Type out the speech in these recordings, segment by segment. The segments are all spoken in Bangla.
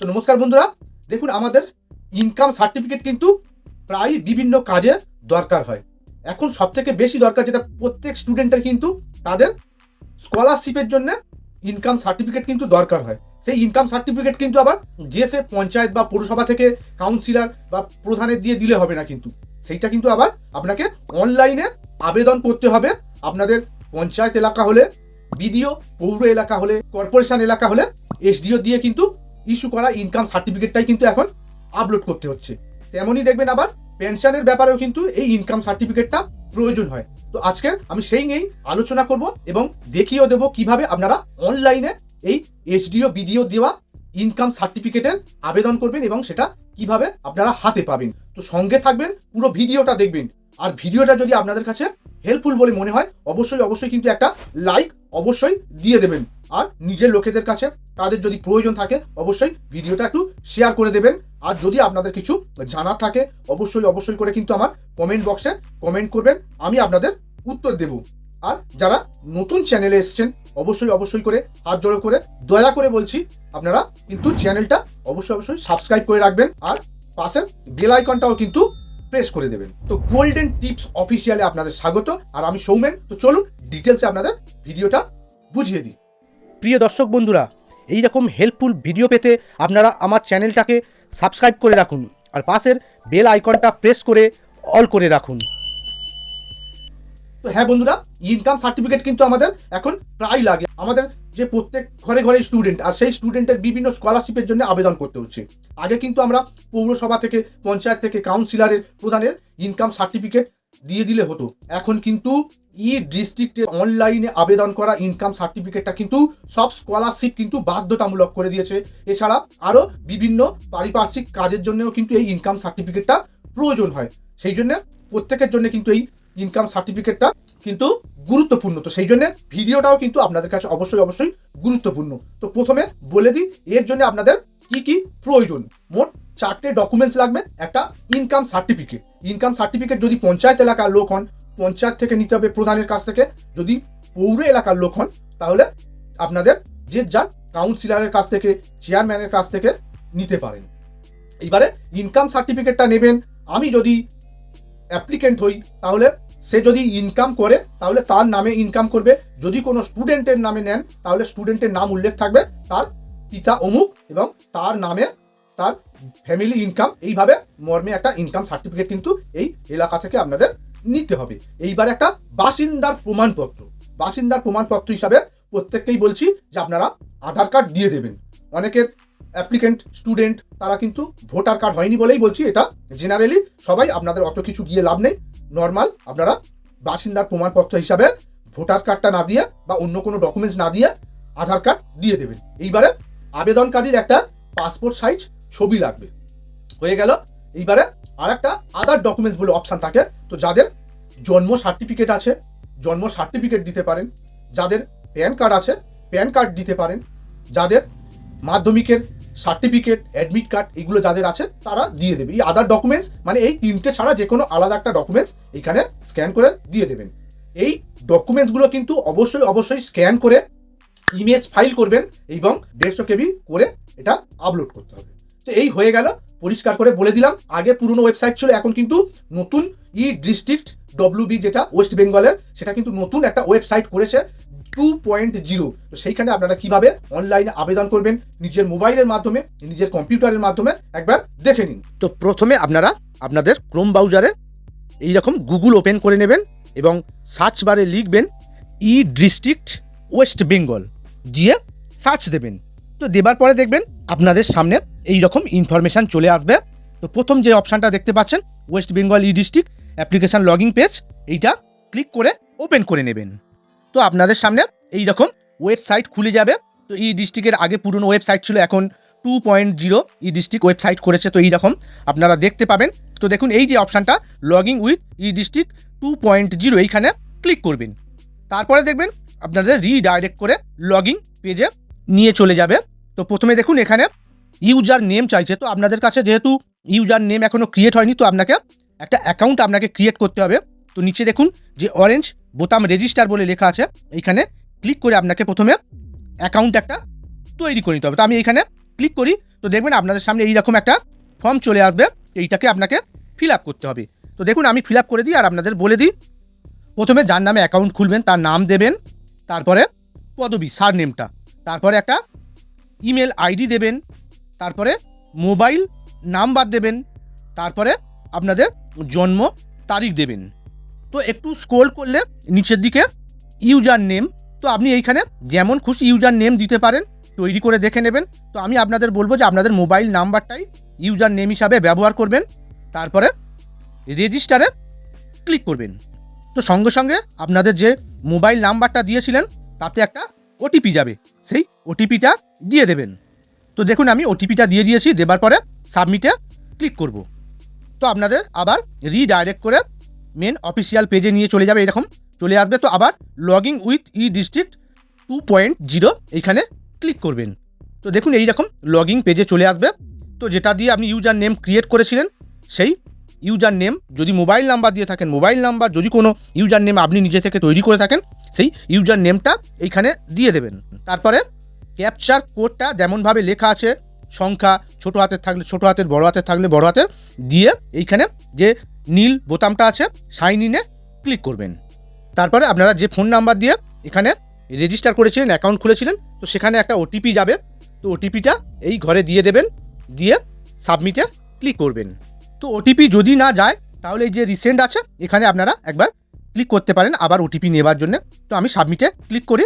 তো নমস্কার বন্ধুরা, দেখুন আমাদের ইনকাম সার্টিফিকেট কিন্তু প্রায় বিভিন্ন কাজে দরকার হয়। এখন সব থেকে বেশি দরকার যেটা প্রত্যেক স্টুডেন্টের কিন্তু তাদের স্কলারশিপের জন্য ইনকাম সার্টিফিকেট কিন্তু দরকার হয়। সেই ইনকাম সার্টিফিকেট কিন্তু আবার যে সে পঞ্চায়েত বা পৌরসভা থেকে কাউন্সিলর বা প্রধানের দিয়ে দিলে হবে না কিন্তু। সেইটা কিন্তু আবার আপনাকে অনলাইনে আবেদন করতে হবে। আপনাদের পঞ্চায়েত এলাকা হলে, বিডিও, পৌর এলাকা হলে কর্পোরেশন এলাকা হলে এসডিও দিয়ে কিন্তু ইস্যু করা ইনকাম সার্টিফিকেটটাই কিন্তু এখন আপলোড করতে হচ্ছে। তেমনই দেখবেন আবার পেনশনের ব্যাপারেও কিন্তু এই ইনকাম সার্টিফিকেটটা প্রয়োজন হয়। তো আজকে আমি সেই নিয়েই আলোচনা করব এবং দেখিয়েও দেবো কীভাবে আপনারা অনলাইনে এই এসডিও বিডিও দেওয়া ইনকাম সার্টিফিকেটের আবেদন করবেন এবং সেটা কীভাবে আপনারা হাতে পাবেন। তো সঙ্গে থাকবেন, পুরো ভিডিওটা দেখবেন। আর ভিডিওটা যদি আপনাদের কাছে হেল্পফুল বলে মনে হয়, অবশ্যই অবশ্যই কিন্তু একটা লাইক অবশ্যই দিয়ে দেবেন। আর নিজের লোকেদের কাছে তাদের যদি প্রয়োজন থাকে, অবশ্যই ভিডিওটা একটু শেয়ার করে দেবেন। আর যদি আপনাদের কিছু জানার থাকে, অবশ্যই অবশ্যই করে কিন্তু আমার কমেন্ট বক্সে কমেন্ট করবেন, আমি আপনাদের উত্তর দেব। আর যারা নতুন চ্যানেলে এসেছেন, অবশ্যই অবশ্যই করে হাত জোড়ো করে দয়া করে বলছি, আপনারা কিন্তু চ্যানেলটা অবশ্যই অবশ্যই সাবস্ক্রাইব করে রাখবেন। আর পাশের বেল আইকনটাও কিন্তু প্রেস করে দেবেন। তো গোল্ডেন টিপস অফিসিয়ালে আপনাদের স্বাগত। আর আমি সৌমেন। তো চলুন ডিটেলসে আপনাদের ভিডিওটা বুঝিয়ে দিই। প্রিয় দর্শক বন্ধুরা এই রকম হেল্পফুল ভিডিও পেতে আপনারা আমার চ্যানেলটাকে সাবস্ক্রাইব করে রাখুন। আর পাশের বেল আইকনটা প্রেস করে অল করে রাখুন। তো হ্যাঁ বন্ধুরা ইনকাম সার্টিফিকেট কিন্তু আমাদের এখন প্রায় লাগে। আমাদের যে প্রত্যেক ঘরে ঘরে স্টুডেন্ট আর সেই স্টুডেন্টের বিভিন্ন স্কলারশিপের জন্য আবেদন করতে হচ্ছে। আগে কিন্তু আমরা পৌরসভা থেকে, পঞ্চায়েত থেকে কাউন্সিলরের প্রধানের ইনকাম সার্টিফিকেট দিয়ে দিলে হতো। এখন কিন্তু ই ডিস্ট্রিক্টে অনলাইনে আবেদন করা ইনকাম সার্টিফিকেটটা কিন্তু সব স্কলারশিপ কিন্তু বাধ্যতামূলক করে দিয়েছে। এছাড়া আরও বিভিন্ন পারিপার্শ্বিক কাজের জন্যও কিন্তু এই ইনকাম সার্টিফিকেটটা প্রয়োজন হয়। সেই জন্য প্রত্যেকের জন্য কিন্তু এই ইনকাম সার্টিফিকেটটা কিন্তু গুরুত্বপূর্ণ। তো সেই জন্য ভিডিওটাও কিন্তু আপনাদের কাছে অবশ্যই অবশ্যই গুরুত্বপূর্ণ। তো প্রথমে বলে দিই, এর জন্য আপনাদের কি কি প্রয়োজন? মোট চারটে ডকুমেন্টস লাগবে, একটা ইনকাম সার্টিফিকেট ইনকাম সার্টিফিকেট যদি পঞ্চায়েত এলাকার লোক হন, পঞ্চায়েত থেকে নিতে হবে প্রধানের কাছ থেকে। যদি পৌর এলাকার লোক হন, তাহলে আপনাদের যে যার কাউন্সিলরের কাছ থেকে চেয়ারম্যানের কাছ থেকে নিতে পারেন। এইবারে ইনকাম সার্টিফিকেটটা নেবেন। আমি যদি অ্যাপ্লিকেন্ট হই, তাহলে সে যদি ইনকাম করে, তাহলে তার নামে ইনকাম করবে। যদি কোনো স্টুডেন্টের নামে নেন, তাহলে স্টুডেন্টের নাম উল্লেখ থাকবে। তার পিতা অমুক এবং তার নামে তার ফ্যামিলি ইনকাম এইভাবে মর্মে একটা ইনকাম সার্টিফিকেট কিন্তু এই এলাকা থেকে আপনাদের নিতে হবে। এইবার একটা বাসিন্দার প্রমাণপত্র। বাসিন্দার প্রমাণপত্র হিসাবে প্রত্যেককেই বলছি যে আপনারা আধার কার্ড দিয়ে দেবেন। অনেকের অ্যাপ্লিকেন্ট স্টুডেন্ট তারা কিন্তু ভোটার কার্ড হয়নি বলেই বলছি এটা। জেনারেলি সবাই আপনাদের অত কিছু গিয়ে লাভ নেই। নর্মাল আপনারা বাসিন্দার প্রমাণপত্র হিসাবে ভোটার কার্ডটা না দিয়ে বা অন্য কোনো ডকুমেন্টস না দিয়ে আধার কার্ড দিয়ে দেবেন। এইবারে আবেদনকারীর একটা পাসপোর্ট সাইজ ছবি লাগবে। হয়ে গেল। এইবারে আর একটা আদার ডকুমেন্টস বলে অপশান থাকে। তো যাদের জন্ম সার্টিফিকেট আছে, জন্ম সার্টিফিকেট দিতে পারেন। যাদের প্যান কার্ড আছে প্যান কার্ড দিতে পারেন। যাদের মাধ্যমিকের সার্টিফিকেট অ্যাডমিট কার্ড এগুলো যাদের আছে, তারা দিয়ে দেবে। এই আদার ডকুমেন্টস মানে এই তিনটে ছাড়া যে কোনো আলাদা একটা ডকুমেন্টস এখানে স্ক্যান করে দিয়ে দেবেন। এই ডকুমেন্টসগুলো কিন্তু অবশ্যই অবশ্যই স্ক্যান করে ইমেজ ফাইল করবেন এবং দেড়শো কেবি করে এটা আপলোড করতে হবে। তো এই হয়ে গেল, পরিষ্কার করে বলে দিলাম। আগে পুরনো ওয়েবসাইট ছিল, এখন কিন্তু নতুন ই ডিস্ট্রিক্ট ডব্লিউবি যেটা ওয়েস্ট বেঙ্গলের সেটা কিন্তু নতুন একটা ওয়েবসাইট করেছে। টু পয়েন্ট জিরো তো সেইখানে আপনারা কীভাবে অনলাইনে আবেদন করবেন, নিজের মোবাইলের মাধ্যমে, নিজের কম্পিউটারের মাধ্যমে একবার দেখে নিন। তো প্রথমে আপনারা আপনাদের ক্রোম ব্রাউজারে এইরকম গুগল ওপেন করে নেবেন এবং সার্চ বারে লিখবেন ই ডিস্ট্রিক্ট ওয়েস্ট বেঙ্গল দিয়ে সার্চ দেবেন। তো দেবার পরে দেখবেন আপনাদের সামনে এই রকম ইনফরমেশান চলে আসবে। তো প্রথম যে অপশানটা দেখতে পাচ্ছেন West Bengal e district application login page এইটা ক্লিক করে ওপেন করে নেবেন। তো আপনাদের সামনে এই রকম ওয়েবসাইট খুলে যাবে। তো ই ডিস্ট্রিক্টের আগে পুরনো ওয়েবসাইট ছিল, এখন two point zero e district website করেছে, তো এইরকম আপনারা দেখতে পাবেন। তো দেখুন, এই যে অপশানটা login with e district two point zero এইখানে ক্লিক করবেন। তারপরে দেখবেন, আপনাদের রিডাইরেক্ট করে লগিং পেজে নিয়ে চলে যাবে। তো প্রথমে দেখুন, এখানে ইউজার নেম চাইছে। তো আপনাদের কাছে যেহেতু ইউজার নেম এখনও ক্রিয়েট হয়নি, তো আপনাকে একটা অ্যাকাউন্ট আপনাকে ক্রিয়েট করতে হবে। তো নিচে দেখুন, যে অরেঞ্জ বোতাম রেজিস্টার বলে লেখা আছে, এইখানে ক্লিক করে আপনাকে প্রথমে অ্যাকাউন্ট একটা তৈরি করে নিতে হবে। তো আমি এখানে ক্লিক করি, তো দেখবেন আপনাদের সামনে এইরকম একটা ফর্ম চলে আসবে, এইটাকে আপনাকে ফিল আপ করতে হবে। তো দেখুন, আমি ফিল আপ করে দিই আর আপনাদের বলে দিই। প্রথমে যার নামে অ্যাকাউন্ট খুলবেন, তার নাম দেবেন, তারপরে পদবি সার নেমটা তারপরে একটা ইমেল আইডি দেবেন, তারপরে মোবাইল নাম্বার দেবেন, তারপরে আপনাদের জন্ম তারিখ দেবেন। তো একটু স্ক্রোল করলে নিচের দিকে ইউজার নেম তো আপনি এইখানে যেমন খুশি ইউজার নেম দিতে পারেন, তৈরি করে দেখে নেবেন। তো আমি আপনাদের বলব যে আপনাদের মোবাইল নাম্বারটাই ইউজার নেম হিসাবে ব্যবহার করবেন, তারপরে রেজিস্টারে ক্লিক করবেন। তো সঙ্গে সঙ্গে আপনাদের যে মোবাইল নাম্বারটা দিয়েছিলেন, তাতে একটা ওটিপি যাবে, সেই ওটিপিটা দিয়ে দেবেন। তো দেখুন, আমি ওটিপিটা দিয়ে দিয়েছি, দেবার পরে সাবমিটে ক্লিক করব। তো আপনাদের আবার রিডাইরেক্ট করে মেন অফিসিয়াল পেজে নিয়ে চলে যাবে, এরকম চলে আসবে। তো আবার login with e district two point zero এইখানে ক্লিক করবেন। তো দেখুন এইরকম লগিং পেজে চলে আসবে। তো যেটা দিয়ে আপনি ইউজার নেম ক্রিয়েট করেছিলেন, সেই ইউজার নেম যদি মোবাইল নাম্বার দিয়ে থাকেন মোবাইল নাম্বার যদি কোনো ইউজার নেম আপনি নিজে থেকে তৈরি করে থাকেন, সেই ইউজার নেমটা এইখানে দিয়ে দেবেন। তারপরে ক্যাপচার কোডটা যেমনভাবে লেখা আছে, সংখ্যা ছোট হাতের থাকলে ছোট হাতের, বড় হাতের থাকলে বড় হাতের, দিয়ে এইখানে যে নীল বোতামটা আছে সাইন ইনে ক্লিক করবেন। তারপরে আপনারা যে ফোন নাম্বার দিয়ে এখানে রেজিস্টার করেছিলেন অ্যাকাউন্ট খুলেছিলেন, তো সেখানে একটা ওটিপি যাবে। তো ওটিপিটা এই ঘরে দিয়ে দেবেন, দিয়ে সাবমিটে ক্লিক করবেন। তো ওটিপি যদি না যায়, তাহলে এই যে রিসেন্ট আছে, এখানে আপনারা একবার ক্লিক করতে পারেন, আবার ওটিপি নেবার জন্য। তো আমি সাবমিটে ক্লিক করি।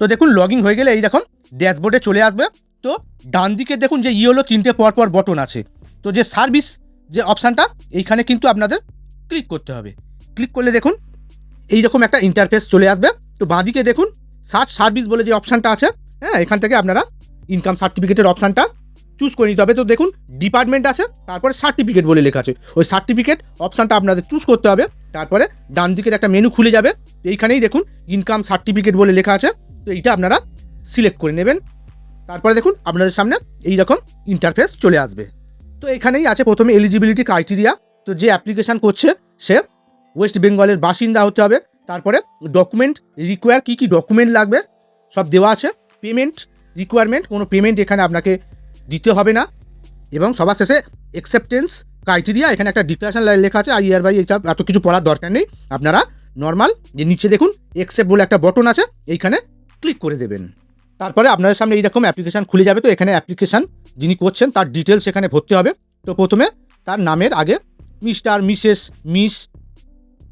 তো দেখুন লগ হয়ে গেলে এই দেখুন ড্যাশবোর্ডে চলে আসবে। তো ডান দিকে দেখুন, যে ইয়েলো তিনটে পরপর বটন আছে। তো যে সার্ভিস যে অপশানটা এইখানে কিন্তু আপনাদের ক্লিক করতে হবে। ক্লিক করলে দেখুন এইরকম একটা ইন্টারফেস চলে আসবে। তো বাঁদিকে দেখুন সার্চ সার্ভিস বলে যে অপশানটা আছে হ্যাঁ এখান থেকে আপনারা ইনকাম সার্টিফিকেটের অপশানটা চুজ করে নিতে হবে। তো দেখুন ডিপার্টমেন্ট আছে, তারপরে সার্টিফিকেট বলে লেখা আছে। ওই সার্টিফিকেট অপশানটা আপনাদের চুজ করতে হবে, তারপরে ডান দিকের একটা মেনু খুলে যাবে। এইখানেই দেখুন ইনকাম সার্টিফিকেট বলে লেখা আছে, তো এইটা আপনারা সিলেক্ট করে নেবেন। তারপরে দেখুন, আপনাদের সামনে এই রকম ইন্টারফেস চলে আসবে। তো এখানেই আছে প্রথমে এলিজিবিলিটি ক্রাইটেরিয়া তো যে অ্যাপ্লিকেশান করছে, সে ওয়েস্ট বেঙ্গলের বাসিন্দা হতে হবে। তারপরে ডকুমেন্ট রিকোয়ার কী কী ডকুমেন্ট লাগবে? সব দেওয়া আছে। পেমেন্ট রিকোয়ারমেন্ট কোনো পেমেন্ট এখানে আপনাকে দিতে হবে না। এবং সবার শেষে অ্যাকসেপ্টেন্স ক্রাইটেরিয়া এখানে একটা ডিক্লারেশন লেখা আছে আর ইয়ার বাই এটা এত কিছু পড়ার দরকার নেই। আপনারা নর্মাল যে নিচে দেখুন অ্যাকসেপ্ট বলে একটা বটন আছে, এইখানে ক্লিক করে দেবেন। তারপরে আপনাদের সামনে এইরকম অ্যাপ্লিকেশান খুলে যাবে তো, এখানে অ্যাপ্লিকেশান যিনি করছেন, তার ডিটেলস এখানে ভরতে হবে। তো প্রথমে তার নামের আগে মিস্টার মিসেস মিস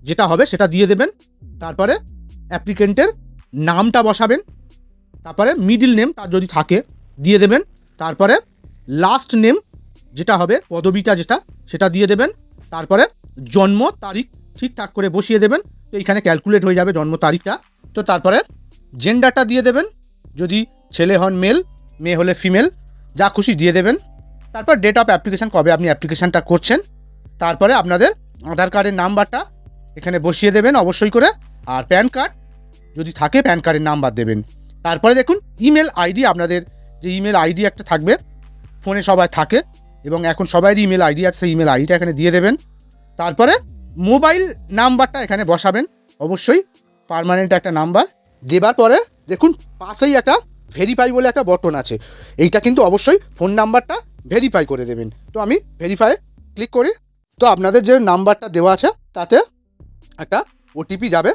যেটা হবে সেটা দিয়ে দেবেন। তারপরে অ্যাপ্লিকেন্টের নামটা বসাবেন। তারপরে মিডিল নেম তার যদি থাকে, দিয়ে দেবেন। তারপরে লাস্ট নেম যেটা হবে, পদবিটা যেটা, সেটা দিয়ে দেবেন। তারপরে জন্ম তারিখ ঠিকঠাক করে বসিয়ে দেবেন। তো এইখানে ক্যালকুলেট হয়ে যাবে জন্ম তারিখটা। তো তারপরে জেন্ডারটা দিয়ে দেবেন। যদি ছেলে হন মেল মেয়ে হলে ফিমেল যা খুশি দিয়ে দেবেন। তারপর ডেট অফ অ্যাপ্লিকেশান কবে আপনি অ্যাপ্লিকেশানটা করছেন। তারপরে আপনাদের আধার কার্ডের নাম্বারটা এখানে বসিয়ে দেবেন অবশ্যই করে। আর প্যান কার্ড, যদি থাকে প্যান কার্ডের নাম্বার দেবেন। তারপরে দেখুন, ইমেল আইডি, আপনাদের যে ইমেল আইডি একটা থাকবে, ফোনে সবাই থাকে, এবং এখন সবাইরই ইমেল আইডি আছে, সেই ইমেল আইডিটা এখানে দিয়ে দেবেন। তারপরে মোবাইল নাম্বারটা এখানে বসাবেন, অবশ্যই পার্মানেন্ট একটা নাম্বার। দেবার পরে দেখুন, পাশেই একটা ভেরিফাই বলে একটা বটন আছে। এইটা কিন্তু অবশ্যই ফোন নাম্বারটা ভেরিফাই করে দেবেন। তো আমি ভেরিফাই ক্লিক করি। তো আপনাদের যে নাম্বারটা দেওয়া আছে, তাতে একটা ওটিপি যাবে,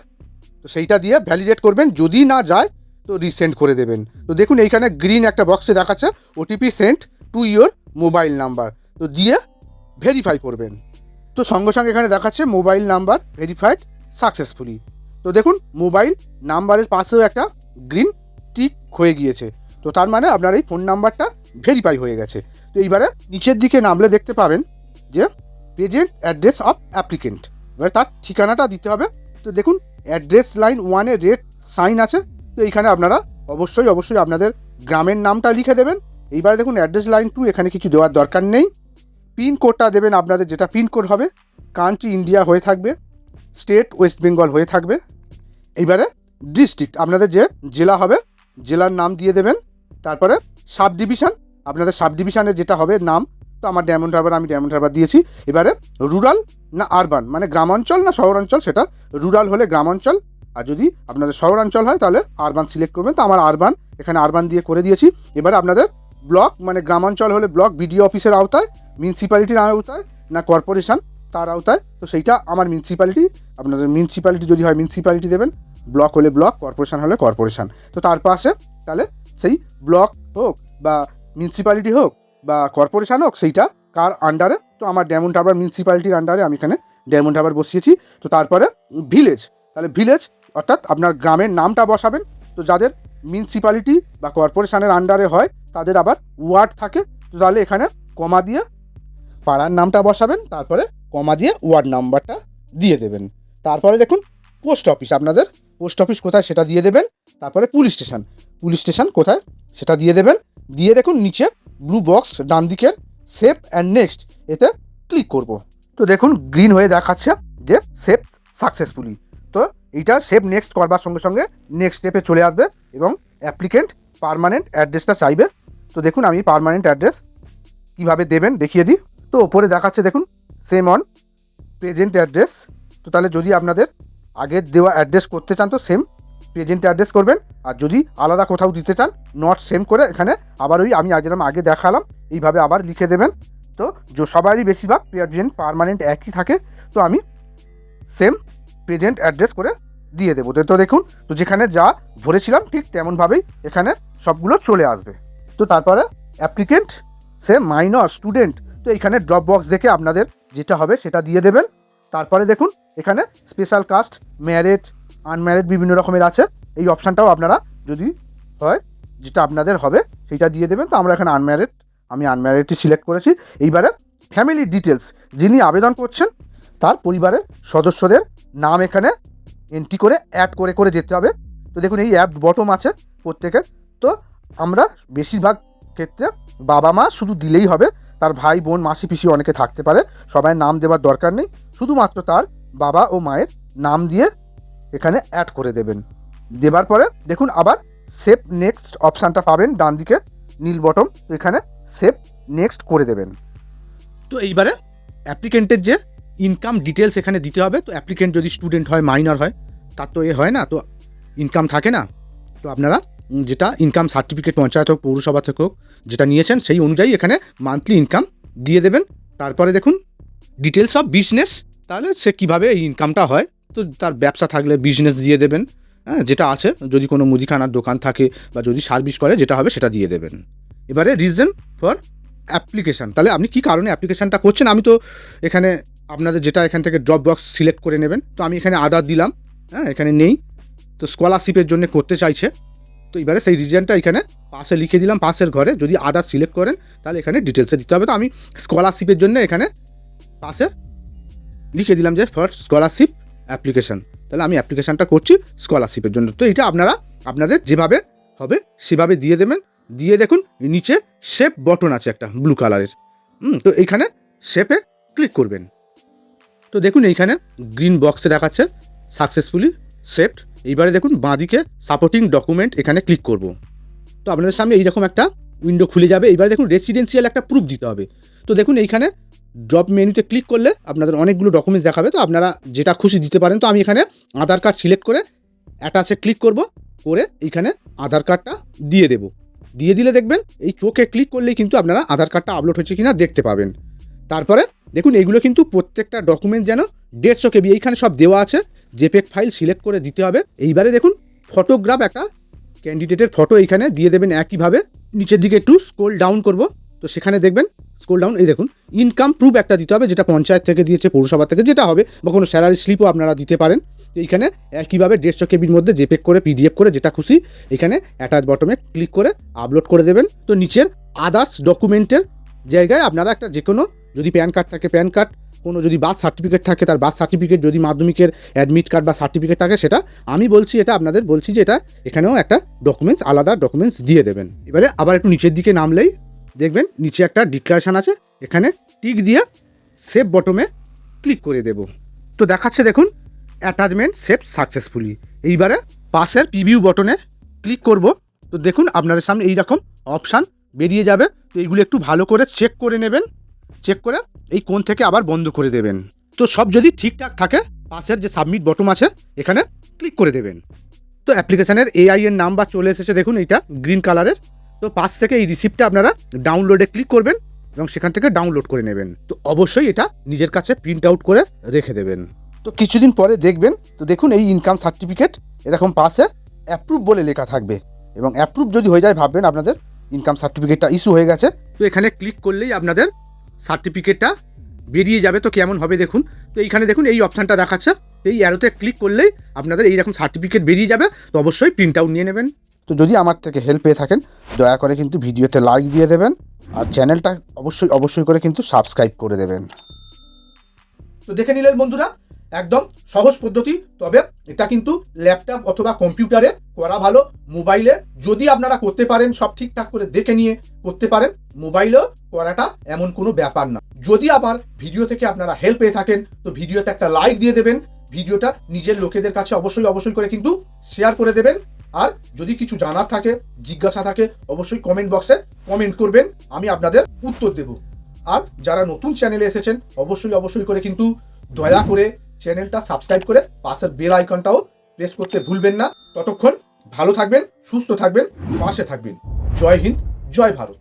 তো সেইটা দিয়ে ভ্যালিডেট করবেন। যদি না যায়, তো রিসেন্ড করে দেবেন। তো দেখুন, এইখানে গ্রিন একটা বক্সে দেখাচ্ছে OTP sent to your mobile number তো দিয়ে ভেরিফাই করবেন। তো সঙ্গে সঙ্গে এখানে দেখাচ্ছে মোবাইল নাম্বার ভেরিফাইড সাকসেসফুলি তো দেখুন মোবাইল নাম্বারের পাশেও একটা গ্রিন টিক হয়ে গিয়েছে। তো তার মানে আপনার এই ফোন নাম্বারটা ভেরিফাই হয়ে গেছে। তো এইবারে নিচের দিকে নামলে দেখতে পাবেন যে প্রেজেন্ট অ্যাড্রেস অফ অ্যাপ্লিকেন্ট এবার তার ঠিকানাটা দিতে হবে। তো দেখুন অ্যাড্রেস লাইন ওয়ানে রেড সাইন আছে। তো এইখানে আপনারা অবশ্যই অবশ্যই আপনাদের গ্রামের নামটা লিখে দেবেন। এইবারে দেখুন অ্যাড্রেস লাইন টু এখানে কিছু দেওয়ার দরকার নেই। পিন কোডটা দেবেন আপনাদের, যেটা পিন কোড হবে। কান্ট্রি ইন্ডিয়া হয়ে থাকবে। স্টেট ওয়েস্ট বেঙ্গল হয়ে থাকবে। এইবারে ডিস্ট্রিক্ট আপনাদের যে জেলা হবে, জেলার নাম দিয়ে দেবেন। তারপরে সাব ডিভিশন আপনাদের সাব ডিভিশনের যেটা হবে, নাম তো আমার ডায়মন্ড হারবার আমি ডায়মন্ড হারবার দিয়েছি। এবারে রুরাল না আরবান মানে গ্রামাঞ্চল না শহরাঞ্চল? সেটা রুরাল হলে গ্রামাঞ্চল। আর যদি আপনাদের শহরাঞ্চল হয়, তাহলে আরবান সিলেক্ট করবেন। তো আমার আরবান এখানে আরবান দিয়ে করে দিয়েছি। এবারে আপনাদের ব্লক মানে গ্রামাঞ্চল হলে ব্লক বিডিও অফিসের আওতায় মিউনিসিপ্যালিটির আওতায় না কর্পোরেশন তার আওতায়। তো সেইটা আমার মিউনিসিপ্যালিটি আপনাদের মিউনিসিপ্যালিটি যদি হয় মিউনিসিপ্যালিটি দেবেন। ব্লক হলে ব্লক কর্পোরেশন হলে কর্পোরেশন তো তার পাশে তাহলে সেই ব্লক হোক বা মিউনিসিপ্যালিটি হোক বা কর্পোরেশন হোক, সেইটা কার আন্ডারে তো আমার ডায়মন্ড হারবার মিউনিসিপ্যালিটির আন্ডারে আমি এখানে ডায়মন্ড হারবার বসিয়েছি। তো তারপরে ভিলেজ তাহলে ভিলেজ অর্থাৎ আপনার গ্রামের নামটা বসাবেন। তো যাদের মিউনিসিপ্যালিটি বা কর্পোরেশনের আন্ডারে হয়, তাদের আবার ওয়ার্ড থাকে। তো তাহলে এখানে কমা দিয়ে পাড়ার নামটা বসাবেন, তারপরে কমা দিয়ে ওয়ার্ড নাম্বারটা দিয়ে দেবেন। তারপরে দেখুন পোস্ট অফিস আপনাদের পোস্ট অফিস কোথায় সেটা দিয়ে দেবেন। তারপরে পুলিশ স্টেশন পুলিশ স্টেশন কোথায় সেটা দিয়ে দেবেন। দিয়ে দেখুন নিচে ব্লু বক্স ডান দিকের সেভ অ্যান্ড নেক্সট এতে ক্লিক করব। তো দেখুন গ্রিন হয়ে দেখাচ্ছে যে সেভ সাকসেসফুলি তো এইটা সেভ নেক্সট করবার সঙ্গে সঙ্গে নেক্সট স্টেপে চলে আসবে এবং অ্যাপ্লিকেন্ট পারমানেন্ট অ্যাড্রেসটা চাইবে। তো দেখুন, আমি পারমানেন্ট অ্যাড্রেস কীভাবে দেবেন দেখিয়ে দিই। তো ওপরে দেখাচ্ছে, দেখুন সেম অন প্রেজেন্ট অ্যাড্রেস তো তাহলে যদি আপনাদের আগের দেওয়া অ্যাড্রেস করতে চান, তো সেম প্রেজেন্ট অ্যাড্রেস করবেন। আর যদি আলাদা কোথাও দিতে চান নট সেম করে এখানে আবার ওই আমি আজ যেরকম আগে দেখালাম, এইভাবে আবার লিখে দেবেন। তো সবারই বেশিরভাগ প্রেজেন্ট পারমানেন্ট একই থাকে, তো আমি সেম প্রেজেন্ট অ্যাড্রেস করে দিয়ে দেবো। তো দেখুন, তো যেখানে যা ভরেছিলাম ঠিক তেমনভাবেই এখানে সবগুলো চলে আসবে। তো তারপরে অ্যাপ্লিকেন্ট সে মাইনর স্টুডেন্ট তো এখানে ড্রপ বক্স দেখে আপনাদের যেটা হবে সেটা দিয়ে দেবেন। তারপরে দেখুন, এখানে স্পেশাল কাস্ট ম্যারেড আনম্যারেড বিভিন্ন রকমের আছে। এই অপশানটাও আপনারা যদি হয়, যেটা আপনাদের হবে সেটা দিয়ে দেবেন। তো আমরা এখানে আনম্যারেড আমি আনম্যারেডটি সিলেক্ট করেছি। এইবারে ফ্যামিলি ডিটেলস যিনি আবেদন করছেন, তার পরিবারের সদস্যদের নাম এখানে এন্ট্রি করে অ্যাড করে করে যেতে হবে। তো দেখুন, এই অ্যাপ বটম আছে প্রত্যেকের। তো আমরা বেশিরভাগ ক্ষেত্রে বাবা মা শুধু দিলেই হবে। তার ভাই, বোন, মাসি, পিসি অনেকে থাকতে পারে। সবাই নাম দেওয়ার দরকার নেই। শুধুমাত্র তার বাবা ও মায়ের নাম দিয়ে এখানে অ্যাড করে দেবেন। দেবার পরে দেখুন আবার সেভ নেক্সট অপশানটা পাবেন ডান দিকে নীল বটম এখানে সেভ নেক্সট করে দেবেন। তো এইবারে অ্যাপ্লিকেন্টের যে ইনকাম ডিটেলস এখানে দিতে হবে, তো অ্যাপ্লিকেন্ট যদি স্টুডেন্ট হয় মাইনর হয়, তার তো এ হয় না, তো ইনকাম থাকে না। তো আপনারা যেটা ইনকাম সার্টিফিকেট পঞ্চায়েত হোক, পৌরসভা থেকে হোক, যেটা নিয়েছেন, সেই অনুযায়ী এখানে মান্থলি ইনকাম দিয়ে দেবেন। তারপরে দেখুন ডিটেলস অফ বিজনেস তাহলে সে কীভাবে এই ইনকামটা হয় তো তার ব্যবসা থাকলে বিজনেস দিয়ে দেবেন হ্যাঁ যেটা আছে, যদি কোনো মুদিখানার দোকান থাকে বা যদি সার্ভিস করে, যেটা হবে সেটা দিয়ে দেবেন। এবারে রিজন ফর অ্যাপ্লিকেশান তাহলে আপনি কী কারণে অ্যাপ্লিকেশানটা করছেন? আমি তো এখানে আপনাদের যেটা এখান থেকে ড্রপ বক্স সিলেক্ট করে নেবেন। তো আমি এখানে আদার দিলাম হ্যাঁ এখানে নেই। তো স্কলারশিপের জন্য করতে চাইছে। তো এবারে সেই রিজনটা এখানে পাশে লিখে দিলাম, পাশের ঘরে। যদি আধার সিলেক্ট করেন, তাহলে এখানে ডিটেলসে দিতে হবে। তো আমি স্কলারশিপের জন্য এখানে পাশে লিখে দিলাম যে ফার্স্ট স্কলারশিপ অ্যাপ্লিকেশান তাহলে আমি অ্যাপ্লিকেশানটা করছি স্কলারশিপের জন্য। তো এটা আপনারা, আপনাদের যেভাবে হবে সেভাবে দিয়ে দেবেন। দিয়ে দেখুন, নিচে শেপ বটন আছে একটা ব্লু কালারের হুম, তো এইখানে শেপে ক্লিক করবেন। তো দেখুন, এইখানে গ্রিন বক্সে দেখাচ্ছে সাকসেসফুলি সেভড এইবারে দেখুন, বাঁদিকে সাপোর্টিং ডকুমেন্ট এখানে ক্লিক করব। তো আপনাদের সামনে এইরকম একটা উইন্ডো খুলে যাবে। এইবারে দেখুন রেসিডেন্সিয়াল একটা প্রুফ দিতে হবে। তো দেখুন, এইখানে ড্রপ মেনুতে ক্লিক করলে আপনাদের অনেকগুলো ডকুমেন্টস দেখাবে। তো আপনারা যেটা খুশি দিতে পারেন, তো আমি এখানে আধার কার্ড সিলেক্ট করে অ্যাটাচে ক্লিক করব, করে এইখানে আধার কার্ডটা দিয়ে দেবো। দিয়ে দিলে দেখবেন, এই চোখে ক্লিক করলেই কিন্তু আপনারা আধার কার্ডটা আপলোড হচ্ছে কিনা দেখতে পাবেন। তারপরে দেখুন এইগুলো কিন্তু প্রত্যেকটা ডকুমেন্ট যেন দেড়শো কেবি এইখানে সব দেওয়া আছে। জেপেক ফাইল সিলেক্ট করে দিতে হবে। এইবারে দেখুন ফটোগ্রাফ একটা ক্যান্ডিডেটের ফটো এইখানে দিয়ে দেবেন একইভাবে। নিচের দিকে একটু স্কোল ডাউন করব। তো সেখানে দেখবেন স্ক্রোল ডাউন এই দেখুন ইনকাম প্রুফ একটা দিতে হবে, যেটা পঞ্চায়েত থেকে দিয়েছে, পৌরসভা থেকে, যেটা হবে বা কোনো স্যালারি স্লিপও আপনারা দিতে পারেন। এইখানে একইভাবে দেড়শো কেবির মধ্যে জেপেক করে পিডিএফ করে, যেটা খুশি, এখানে অ্যাটাচ বটমে ক্লিক করে আপলোড করে দেবেন। তো নিচের আদার্স ডকুমেন্টের জায়গায় আপনারা একটা যে কোনো যদি প্যান কার্ড থাকে প্যান কার্ড কোনো যদি বার্থ সার্টিফিকেট থাকে, তার বার্থ সার্টিফিকেট যদি মাধ্যমিকের অ্যাডমিট কার্ড বা সার্টিফিকেট থাকে, সেটা আমি বলছি, এটা আপনাদের বলছি যে এটা এখানেও একটা ডকুমেন্টস আলাদা ডকুমেন্টস দিয়ে দেবেন। এবারে আবার একটু নিচের দিকে নামলেই দেখবেন নিচে একটা ডিক্লারেশন আছে, এখানে টিক দিয়ে সেভ বটমে ক্লিক করে দেব। তো দেখাচ্ছে দেখুন অ্যাটাচমেন্ট সেভ সাকসেসফুলি এইবারে পাশের প্রিভিউ বটনে ক্লিক করব। তো দেখুন, আপনাদের সামনে এই রকম অপশান বেরিয়ে যাবে। তো এইগুলো একটু ভালো করে চেক করে নেবেন। চেক করে এই কোন থেকে আবার বন্ধ করে দেবেন। তো সব যদি ঠিকঠাক থাকে, পাশের যে সাবমিট বটম আছে, এখানে ক্লিক করে দেবেন। তো অ্যাপ্লিকেশানের এআই এর নাম্বার চলে এসেছে, দেখুন এইটা গ্রিন কালারের তো পাশ থেকে এই রিসিপ্টটা আপনারা ডাউনলোডে ক্লিক করবেন এবং সেখান থেকে ডাউনলোড করে নেবেন। তো অবশ্যই এটা নিজের কাছে প্রিন্ট আউট করে রেখে দেবেন। তো কিছুদিন পরে দেখবেন, তো দেখুন এই ইনকাম সার্টিফিকেট এরকম পাশে অ্যাপ্রুভ বলে লেখা থাকবে এবং অ্যাপ্রুভ যদি হয়ে যায় ভাববেন আপনাদের ইনকাম সার্টিফিকেটটা ইস্যু হয়ে গেছে। তো এখানে ক্লিক করলেই আপনাদের সার্টিফিকেটটা বেরিয়ে যাবে। তো কেমন হবে দেখুন, তো এইখানে দেখুন এই অপশানটা দেখাচ্ছে। এই অ্যারোতে ক্লিক করলেই আপনাদের এইরকম সার্টিফিকেট বেরিয়ে যাবে। তো অবশ্যই প্রিন্ট আউট নিয়ে নেবেন। তো যদি আমার থেকে হেল্প পেয়ে থাকেন, দয়া করে কিন্তু ভিডিওতে লাইক দিয়ে দেবেন আর চ্যানেলটা অবশ্যই অবশ্যই করে কিন্তু সাবস্ক্রাইব করে দেবেন। তো দেখে নিলেন বন্ধুরা, একদম সহজ পদ্ধতি, তবে এটা কিন্তু ল্যাপটপ অথবা কম্পিউটারে করা ভালো। মোবাইলে যদি আপনারা করতে পারেন, সব ঠিকঠাক করে দেখে নিয়ে করতে পারেন মোবাইলেও করাটা এমন কোনো ব্যাপার না। যদি আমার ভিডিও থেকে আপনারা হেল্প পেয়ে থাকেন, তো ভিডিওতে একটা লাইক দিয়ে দেবেন। ভিডিওটা নিজের লোকেদের কাছে অবশ্যই অবশ্যই করে কিন্তু শেয়ার করে দেবেন। আর যদি কিছু জানার থাকে, জিজ্ঞাসা থাকে, অবশ্যই কমেন্ট বক্সে কমেন্ট করবেন, আমি আপনাদের উত্তর দেব। আর যারা নতুন চ্যানেলে এসেছেন, অবশ্যই অবশ্যই করে কিন্তু দয়া করে চ্যানেলটা সাবস্ক্রাইব করে পাশের বেল আইকনটাও প্রেস করতে ভুলবেন না। ততক্ষণ ভালো থাকবেন, সুস্থ থাকবেন, পাশে থাকবেন। জয় হিন্দ, জয় ভারত।